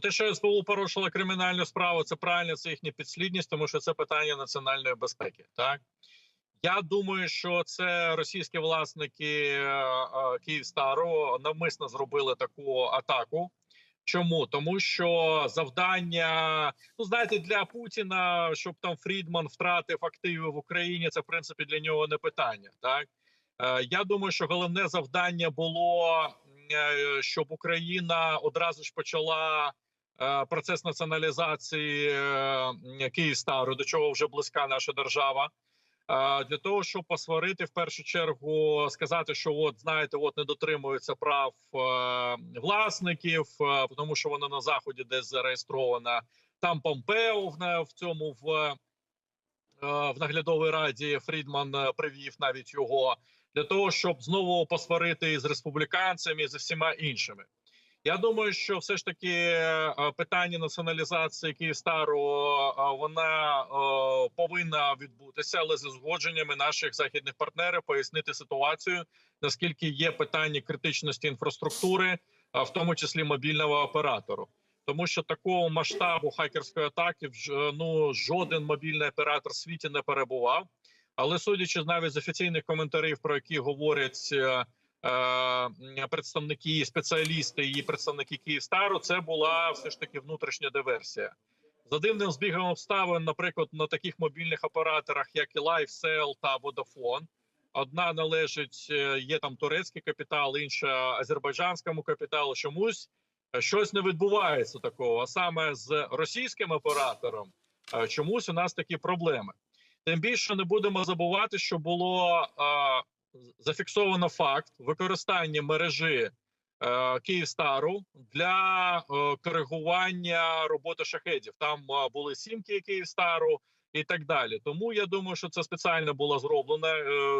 те, що СБУ порушила кримінальну справу, це правильно, це їхня підслідність, тому що це питання національної безпеки. Так я думаю, що це російські власники е, е, Київстару навмисно зробили таку атаку. Чому тому, що завдання, ну знаєте, для Путіна, щоб там Фрідман втратив активи в Україні, це в принципі для нього не питання. Так Е, я думаю, що головне завдання було, щоб Україна одразу ж почала процес націоналізації е, Київстару, до чого вже близька наша держава. Е, Для того щоб посварити в першу чергу, сказати, що от знаєте, от не дотримуються прав е, власників, е, тому що вона на заході десь зареєстрована. Там Помпео в цьому в, е, в наглядовій раді Фрідман е, привів навіть його для того, щоб знову посварити із республіканцями і з всіма іншими. Я думаю, що все ж таки е, питання націоналізації Київстару е, вона е, повинна відбутися, але з узгодженнями наших західних партнерів пояснити ситуацію, наскільки є питання критичності інфраструктури, в тому числі мобільного оператору. Тому що такого масштабу хакерської атаки ну жоден мобільний оператор в світі не перебував. Але судячи навіть з офіційних коментарів, про які говорять представники, спеціалісти і представники Київстару, це була все ж таки внутрішня диверсія. За дивним збігом обставин, наприклад, на таких мобільних операторах, як і LifeCell та Vodafone, одна належить, е, є там турецький капітал, інша азербайджанському капіталу. Чомусь е, щось не відбувається такого. А саме з російським оператором е, чомусь у нас такі проблеми. Тим більше не будемо забувати, що було е, зафіксовано факт використання мережі е, Київстару для е, коригування роботи шахедів. Там е, були сімки Київстару і так далі. Тому я думаю, що це спеціально було зроблено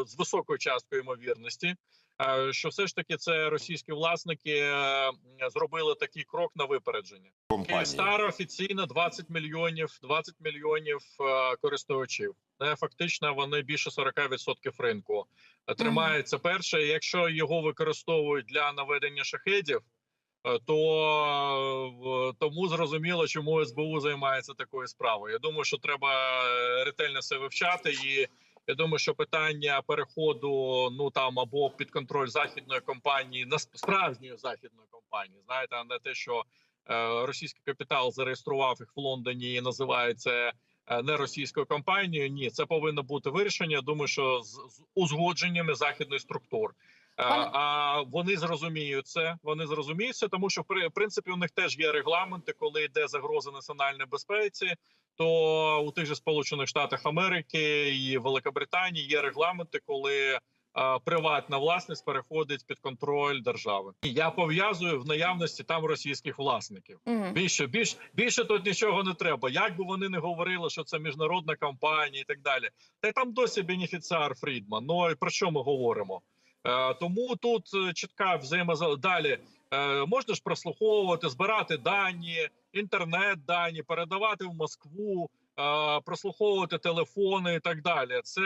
з високою часткою ймовірності. Е, Що все ж таки це російські власники е, зробили такий крок на випередження. компанії. Київстар офіційно 20 мільйонів 20 мільйонів е, користувачів. Фактично вони більше 40% ринку тримається. Перше, якщо його використовують для наведення шахедів, то тому зрозуміло, чому СБУ займається такою справою. Я думаю, що треба ретельно все вивчати і. Я думаю, що питання переходу ну там або під контроль західної компанії на справжньої західної компанії, знаєте, не те, що е, російський капітал зареєстрував їх в Лондоні і називає це е, не російською компанією. Ні, це повинно бути вирішення. Я думаю, що з, з узгодженнями західних структур. А вони зрозуміють це. Вони зрозуміють це, тому що в принципі у них теж є регламенти, коли йде загроза національній безпеці. То у тих же Сполучених Штатах Америки і Великобританії є регламенти, коли приватна власність переходить під контроль держави. І Я пов'язую в наявності там російських власників. Мгм. Більше більш більше тут нічого не треба. Як би вони не говорили, що це міжнародна компанія і так далі. Та й там досі бенефіціар Фрідман. Ну і про що ми говоримо? Е, тому тут е, чітка взаємоза далі. Е, можна ж прослуховувати, збирати дані, інтернет дані, передавати в Москву, прослуховувати телефони і так далі. Це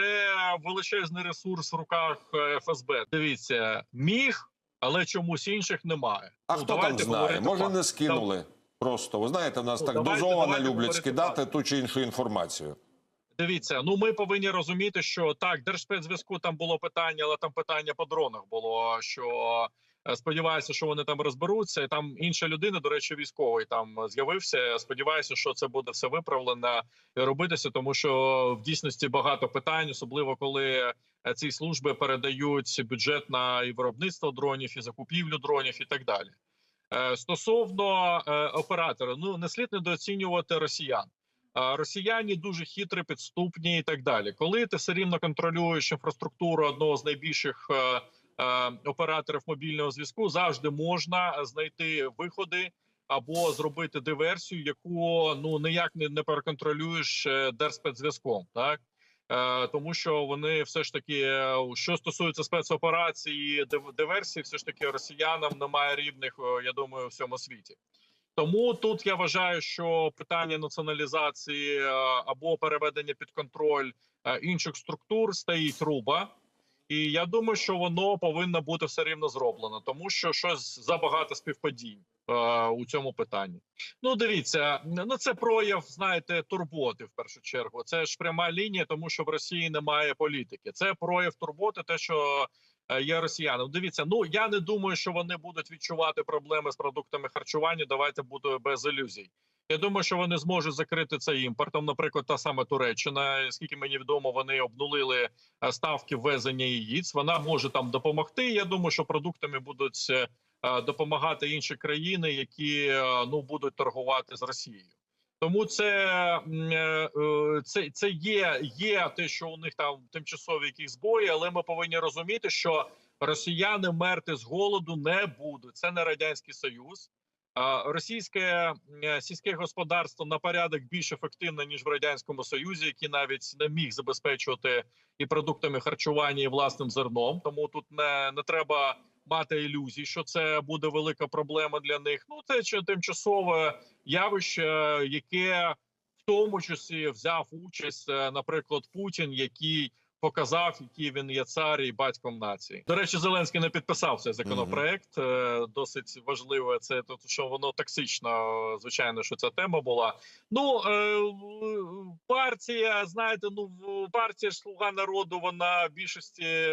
величезний ресурс в руках ФСБ. Дивіться, міг, але чомусь інших немає. А Ну, хто там знає? Може, не скинули просто. Ви знаєте, в нас Ну, так давайте- дозовано давайте люблять скидати факти. ту чи іншу інформацію. Дивіться, ну ми повинні розуміти, що так, держспецзв'язку там було питання, але там питання по дронах було. Що е, сподіваюся, що вони там розберуться. І Там інша людина, до речі, військовий там з'явився. Сподіваюся, що це буде все виправлено і робитися, тому що в дійсності багато питань, особливо коли е, ці служби передають бюджет на і виробництво дронів, і закупівлю дронів, і так далі. Е, Стосовно оператора, ну не слід недооцінювати росіян. Росіяни дуже хитрі, підступні і так далі. Коли ти все рівно контролюєш інфраструктуру одного з найбільших е, е, операторів мобільного зв'язку, завжди можна знайти виходи або зробити диверсію, яку ну ніяк не, переконтролюєш е, держспецзв'язком, так. Тому що вони все ж таки, що стосується спецоперації, див- диверсії, все ж таки росіянам немає рівних, я думаю, у всьому світі. Тому тут я вважаю, що питання націоналізації е, або переведення під контроль е, інших структур стоїть руба. І я думаю, що воно повинно бути все рівно зроблено, тому що щось забагато співпадінь. е, у цьому питанні. Ну, дивіться, ну це прояв, знаєте, турботи в першу чергу. Це ж пряма лінія, тому що в Росії немає політики. Це прояв турботи, те, що є росіяни. Дивіться, ну я не думаю, що вони будуть відчувати проблеми з продуктами харчування. Давайте бути без ілюзій. Я думаю, що вони зможуть закрити це імпортом. Наприклад, та сама Туреччина, скільки мені відомо, вони обнулили е, ставки ввезення яєць. Вона може там допомогти. Я думаю, що продуктами будуть е, е, допомагати інші країни, які е, ну будуть торгувати з Росією. Тому це, е, е, це, це є, є те, що у них там тимчасові якісь збої, але ми повинні розуміти, що росіяни мерти з голоду не будуть. Це не радянський союз. Російське е, сільське господарство на порядок більш ефективне ніж в радянському союзі, який навіть не міг забезпечувати і продуктами харчування, і власним зерном. Тому тут не, не треба мати ілюзій, що це буде велика проблема для них. Ну це чи тимчасове явище, яке в тому числі взяв участь, е, наприклад, Путін, який показав, який він є цар і батьком нації. До речі, Зеленський не підписав цей законопроект. Е, Досить важливо це то, що воно токсично. Звичайно, що ця тема була. Ну е, партія, знаєте, ну партія ж слуга народу, вона в більшості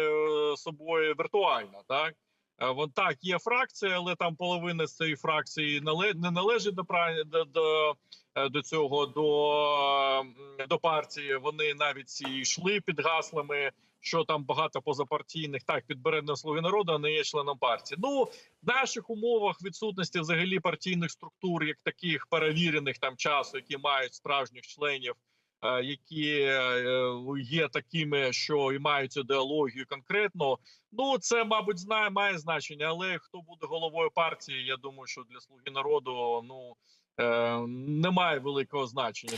собою віртуальна, так. Е, Вон так є фракція, але там половина з цієї фракції не належить до до, до, е, до цього до, до партії. Вони навіть йшли під гаслами, що там багато позапартійних так підберемо слуги народу, а не є членом партії. Ну в наших умовах відсутності взагалі партійних структур, як таких перевірених там часу, які мають справжніх членів. Е, Які е, є такими, що і мають ідеологію конкретно, Ну, це, мабуть, знає, має значення, але хто буде головою партії, я думаю, що для слуги народу ну е, немає великого значення.